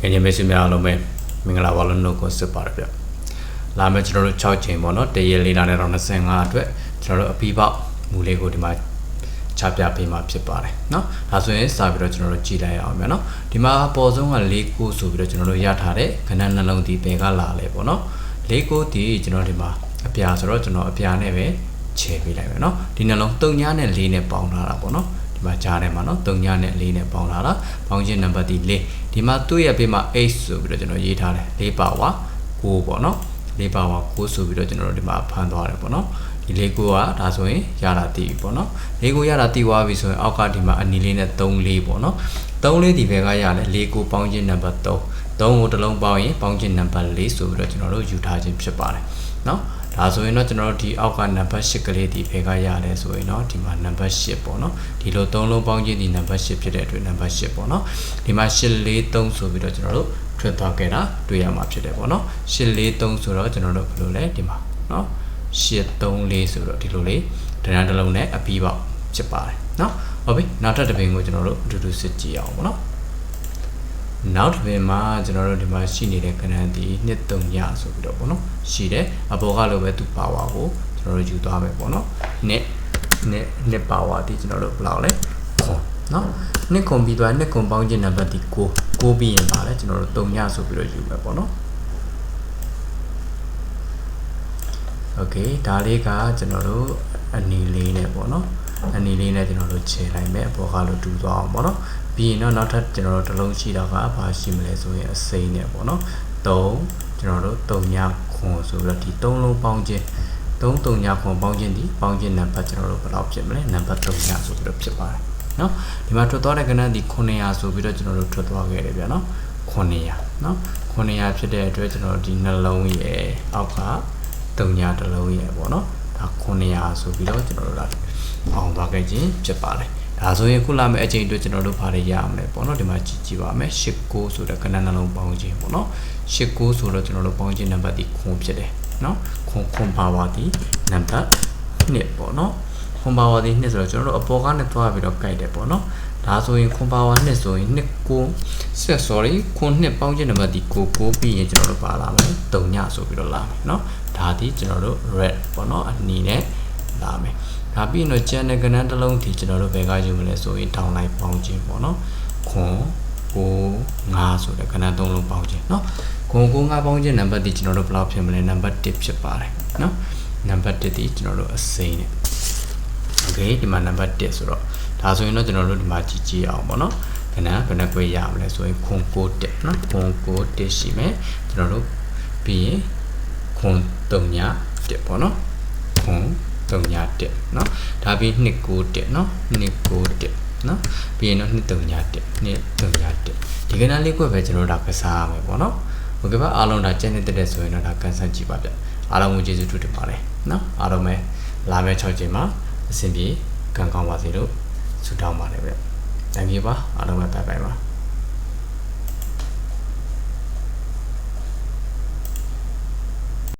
ငယ်ငယ်မေးစများအားလုံးပဲမင်္ဂလာပါလို့နှုတ်ခွန်းဆက်ပါတယ်ဗျလာမယ့်ကျွန်တော်တို့6ချိန်ပေါ့နော်တရက်လေးနာနဲ့တော့25အတွက်ကျွန်တော်တို့အပြီးပေါက်မူလေးကိုဒီမှာချပြပေးမှာဖြစ်ပါတယ်เนาะဒါဆိုရင်စပြီးတော့ကျွန်တော်တို့ကြည့်လိုက်အောင်မယ်เนาะဒီမှာအပေါ်ဆုံးက၄ကိုဆိုပြီးတော့ကျွန်တော်တို့ရထားတဲ့ခဏနှလုံးဒီဘယ်ကလာလဲပေါ့เนาะ၄ကိုဒီကျွန်တော်ဒီမှာအပြာဆိုတော့ကျွန်တော်အပြာနဲ့ပဲခြေပေးလိုက်မယ်เนาะဒီနှလုံး3ညနဲ့4နဲ့ပေါင်းထားတာပေါ့เนาะ ဒီမှာကြားထဲမှာနော်3ညနဲ့4နဲ့ပေါင်းလာတာပေါင်းခြင်းနံပါတ်ဒီ4ဒီမှာသူ့ရဲ့ဘေးမှာ h ဆိုပြီးတော့ကျွန်တော်ရေးထားတယ်4ပါဝါ6ပေါ့နော်4ပါဝါ6ဆိုပြီးတော့ကျွန်တော်တို့ဒီမှာဖန်သွားတယ်ပေါ့နော်ဒီလေးကိုကဒါဆိုရင်ရတာတည်ပြီပေါ့နော်လေးကိုရတာတည်သွားပြီဆိုရင်အောက်ကဒီမှာအနီလေးနဲ့3လေးပေါ့နော်3လေးဒီဘက်ကရတယ်လေးကိုပေါင်းခြင်းနံပါတ်3 3ကိုတစ်လုံးပေါင်းရင်ပေါင်းခြင်းနံပါတ်4ဆိုပြီးတော့ကျွန်တော်တို့ယူထားခြင်းဖြစ်ပါတယ်နော် ဒါဆိုရင်တော့ကျွန်တော်တို့ဒီအောက်ကနံပါတ်8ကလေးဒီဘယ်ကရလဲဆိုရင်တော့ဒီမှာနံပါတ်8ပေါ့နော်ဒီလို၃လုံးပေါင်းခြင်းဒီနံပါတ်8ဖြစ်တဲ့အတွက်နံပါတ်8ပေါ့နော်ဒီမှာ843ဆိုပြီးတော့ကျွန်တော်တို့ထွက်သွားခဲ့တာတွေ့ရမှာဖြစ်တယ်ပေါ့နော်843ဆိုတော့ကျွန်တော်တို့ဘယ်လိုလဲဒီမှာနော်834ဆိုတော့ဒီလိုလေးဒဏ္ဍာတစ်လုံးနဲ့အပြီးပေါက်ဖြစ်ပါတယ်နော်ဟုတ်ပြီနောက်ထပ်တစ်ပင်ကိုကျွန်တော်တို့အတူတူစစ်ကြည့်အောင်ပေါ့နော် နောက်တစ်ပင်မှာကျွန်တော်တို့ဒီမှာရှိနေတဲ့ကဏ္ဍဒီနှစ်သုံးရဆိုပြီးတော့ပေါ့နော်ရှိတယ်အပေါ်ကလိုပဲသူပါဝါကိုကျွန်တော်တို့ယူသွားမယ်ပေါ့နော်နှစ်နှစ်နှစ်ပါဝါဒီကျွန်တော်တို့ဘယ်လောက်လဲခွန်နော်နှစ်ခွန်ပြီးသွားနှစ်ခွန်ပေါင်းခြင်းနံပါတ်ဒီ9 9ပြီးရင်ပါလဲကျွန်တော်တို့သုံးရဆိုပြီးတော့ယူမယ်ပေါ့နော်โอเคဒါလေးကကျွန်တော်တို့အနီလေးနဲ့ပေါ့နော် အနီလေးနဲ့ကျွန်တော်တို့ခြေလိုက်မယ်အပေါ်ကလို့တူသွားအောင်ပေါ့နော်ပြီးရင်တော့နောက်ထပ်ကျွန်တော်တို့တစ်လုံးရှိတော့ကဘာရှိမလဲဆိုရင်အစိမ်းနဲ့ပေါ့နော်3ကျွန်တော်တို့3ညခွန်ဆိုပြီးတော့ဒီ3လုံးပေါင်းခြင်း3 3ညခွန်ပေါင်းခြင်းဒီပေါင်းခြင်းနံပါတ်ကျွန်တော်တို့ဘယ်လောက်ဖြစ်မလဲနံပါတ်3ညဆိုပြီးတော့ဖြစ်ပါတယ်နော်ဒီမှာထွက်သွားတဲ့ကဏ္ဍဒီ900ဆိုပြီးတော့ကျွန်တော်တို့ထွက်သွားခဲ့တယ်ဗျာနော်900နော်900ဖြစ်တဲ့အတွက်ကျွန်တော်တို့ဒီနှလုံးရဲ့အောက်က3ညတစ်လုံးရဲ့ပေါ့နော် ဒါ900ဆိုပြီးတော့ကျွန်တော်တို့လာအောင်သွားခဲ့ခြင်းဖြစ်ပါတယ်ဒါဆိုရင်ခုလာမယ့်အချိန်အတွက်ကျွန်တော်တို့ဘာတွေရအောင်လဲပေါ့နော်ဒီမှာကြည့်ကြည့်ပါမယ်89ဆိုတဲ့ကဏ္ဍနှလုံးပေါင်းခြင်းပေါ့နော်89ဆိုတော့ကျွန်တော်တို့ပေါင်းခြင်းနံပါတ်ဒီခွန်ဖြစ်တယ်နော်ခွန်ခွန်ပါဝါဒီနံပါတ်1ပေါ့နော်ခွန်ပါဝါဒီ2ဆိုတော့ကျွန်တော်တို့အပေါ်ကနေသွားပြီးတော့ကြိုက်တယ်ပေါ့နော် ဒါဆိုရင်ခွန်ပါဝါ2ဆိုရင်2ကိုဆက် sorry ခွန်2ပေါင်းခြင်းနံပါတ်ဒီကိုကိုပြီးရင်ကျွန်တော်တို့ပါလာမယ်3ညဆိုပြီးတော့လာမယ်နော်ဒါဒီကျွန်တော်တို့ red ပေါ့နော်အနီနဲ့လာမယ်ဒါပြီးရင်တော့ကျန်တဲ့ကဏ္ဍတစ်လုံးဒီကျွန်တော်တို့ဘယ်ကယူမလဲဆိုရင်ထောင်လိုက်ပေါင်းခြင်းပေါ့နော်ခွန်ကို9ဆိုတဲ့ကဏ္ဍသုံးလုံးပေါင်းခြင်းเนาะခွန်ကို9ပေါင်းခြင်းနံပါတ်ဒီကျွန်တော်တို့ဘယ်လောက်ဖြစ်မလဲနံပါတ်1ဖြစ်ပါတယ်เนาะနံပါတ်1ဒီကျွန်တော်တို့အစိမ်းနဲ့ okay ဒီမှာနံပါတ်1ဆိုတော့ဒါဆိုရင်တော့ကျွန်တော်တို့ဒီမှာကြည့်ကြည့်အောင်ပေါ့နော်ခဏဘယ်နှခွေရမလဲဆိုရင်ခွန်ကိုတက်နော်ခွန်ကိုတက်ရှိမယ်ကျွန်တော်တို့ပြီးရင်ခွန်3ညတက်ပေါ့နော်ခွန်3ညတက်နော်ဒါပြီး2ကိုတက်နော်2ကိုတက်နော်ပြီးရင်တော့2 3ညတက်2 3ညတက်ဒီကနေ့လေးခွက်ပဲကျွန်တော်တို့ဒါကစားရမယ်ပေါ့နော်ဟုတ်ကဲ့ပါအားလုံးဒါကျန်နေတဲ့တဲ့ဆိုရင်တော့ဒါကန်ဆယ်ကြည့်ပါဗျအားလုံးကိုကျေးဇူးတူတင်ပါတယ်နော်အားလုံးပဲလာမယ့်6ချိန်မှာ အဆင်ပြေကံကောင်းပါစေလို့ဆုတောင်းပါတယ်ဗျ။ Thank you ပါအားလုံးပဲဘိုင်ဘိုင်ပါ